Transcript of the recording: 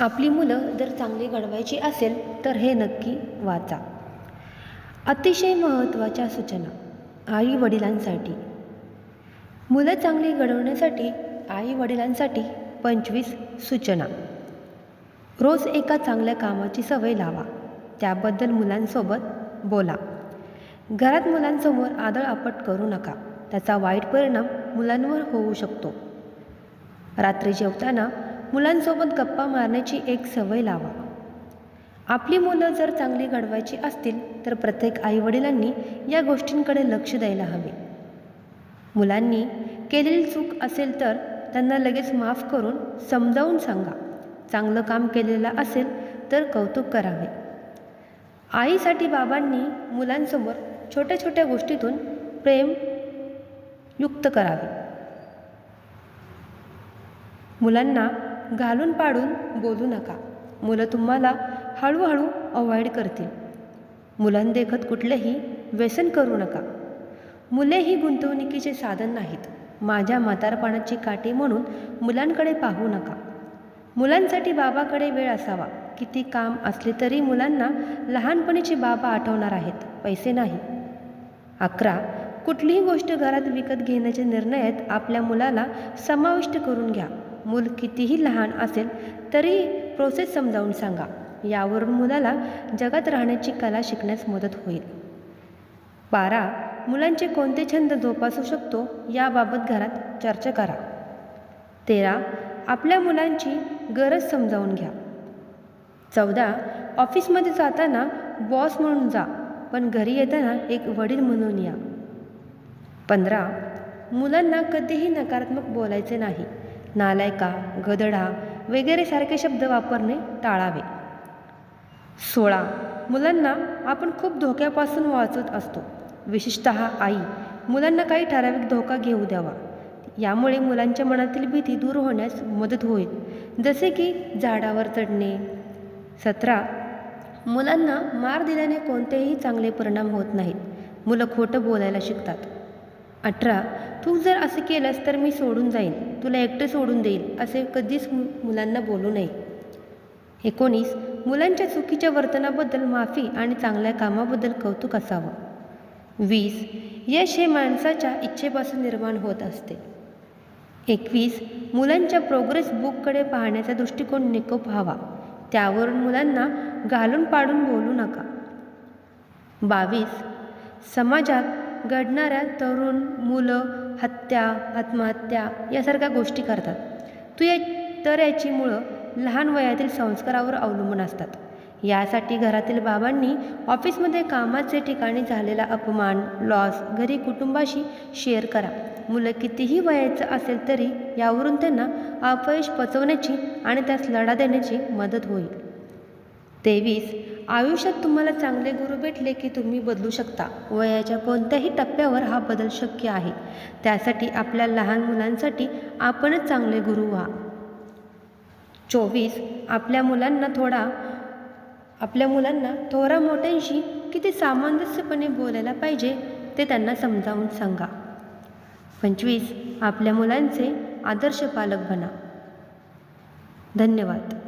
आपली मुलं जर चांगली घडवायची असेल तर हे नक्की वाचा. अतिशय महत्त्वाच्या सूचना. आई वडिलांसाठी मुलं चांगली घडवण्यासाठी आई वडिलांसाठी पंचवीस सूचना. रोज एका चांगल्या कामाची सवय लावा. त्याबद्दल मुलांसोबत बोला. घरात मुलांसमोर आदळ आपट करू नका. त्याचा वाईट परिणाम मुलांवर होऊ शकतो. रात्री जेवताना मुलांसोबत गप्पा मारण्याची एक सवय लावा. आपली मुलं जर चांगली घडवायची असतील तर प्रत्येक आईवडिलांनी या गोष्टींकडे लक्ष द्यायला हवे. मुलांनी केलेली चूक असेल तर त्यांना लगेच माफ करून समजावून सांगा. चांगलं काम केलेलं असेल तर कौतुक करावे. आईसाठी बाबांनी मुलांसमोर छोट्या छोट्या गोष्टीतून प्रेम युक्त करावे. मुलांना घालून पाडून बोलू नका. मुलं तुम्हाला हळूहळू अवॉइड करतील. मुलांदेखत कुठलेही व्यसन करू नका. मुले ही गुंतवणुकीचे साधन नाहीत. माझ्या म्हातारपणाची काठी म्हणून मुलांकडे पाहू नका. मुलांसाठी बाबाकडे वेळ असावा. किती काम असले तरी मुलांना लहानपणीचे बाबा आठवणार आहेत. पैसे नाही. अकरा. कुठलीही गोष्ट घरात विकत घेण्याच्या निर्णयात आपल्या मुलाला समाविष्ट करून घ्या. मूल कितीही लहान असेल तरी प्रोसेस समजावून सांगा. यावरून मुलाला जगात राहण्याची कला शिकण्यास मदत होईल. बारा. मुलांचे कोणते छंद जोपासू शकतो याबाबत घरात चर्चा करा. तेरा. आपल्या मुलांची गरज समजावून घ्या. चौदा. ऑफिसमध्ये जाताना बॉस म्हणून जा पण घरी येताना एक वडील म्हणून या. पंधरा. मुलांना कधीही नकारात्मक बोलायचे नाही. नालायका गदडा वगैरे सारखे शब्द वापरणे टाळावे. सोळा. मुलांना आपण खूप धोक्यापासून वाचत असतो. विशेषत आई. मुलांना काही ठराविक धोका घेऊ द्यावा. यामुळे मुलांच्या मनातील भीती दूर होण्यास मदत होईल. जसे की झाडावर चढणे. सतरा. मुलांना मार दिल्याने कोणतेही चांगले परिणाम होत नाहीत. मुलं खोटं बोलायला शिकतात. अठरा. तू जर असं केलंस तर मी सोडून जाईन. तुला एकटं सोडून देईल असे कधीच मु मुलांना बोलू नये. एकोणीस मुलांच्या चुकीच्या वर्तनाबद्दल माफी आणि चांगल्या कामाबद्दल कौतुक असावं. वीस यश हे माणसाच्या इच्छेपासून निर्माण होत असते. एकवीस मुलांच्या प्रोग्रेस बुककडे पाहण्याचा दृष्टिकोन निकोप हवा त्यावरून मुलांना घालून पाडून बोलू नका. बावीस समाजात घडणाऱ्या तरुण मुलं हत्या आत्महत्या यासारख्या गोष्टी करतात. तू या तर याची मुळं लहान वयातील संस्कारावर अवलंबून असतात. यासाठी घरातील बाबांनी ऑफिसमध्ये कामाचे ठिकाणी झालेला अपमान लॉस घरी कुटुंबाशी शेअर करा. मुलं कितीही वयाचं असेल तरी यावरून त्यांना अपयश पचवण्याची आणि त्यास लढा देण्याची मदत होईल. तेवीस आयुष्यात तुम्हाला चांगले गुरु भेटले की तुम्ही बदलू शकता. वयाच्या कोणत्याही टप्प्यावर हा बदल शक्य आहे. त्यासाठी आपल्या लहान मुलांसाठी आपणच चांगले गुरु व्हा. चोवीस आपल्या मुलांना थोडा आपल्या मुलांना थोरा मोठ्यांशी किती सामंजस्यपणे बोलायला पाहिजे ते त्यांना समजावून सांगा. पंचवीस आपल्या मुलांचे आदर्श पालक बना. धन्यवाद.